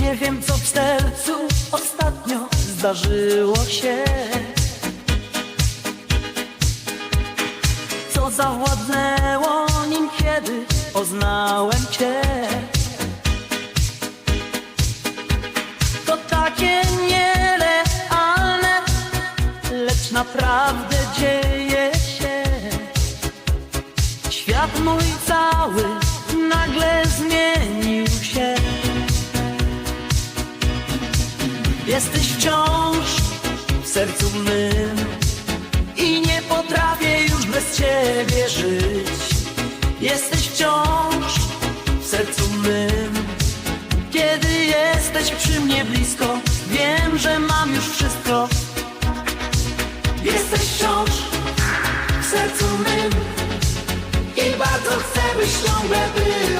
Nie wiem co w sercu ostatnio zdarzyło się. Co zawładnęło nim kiedy poznałem Cię. To takie nierealne, lecz naprawdę dzieje się. Świat mój cały Jesteś wciąż w sercu mym I nie potrafię już bez ciebie żyć. Jesteś wciąż w sercu mym. Kiedy jesteś przy mnie blisko Wiem, że mam już wszystko. Jesteś wciąż w sercu mym I bardzo chcę, byś ciągle nim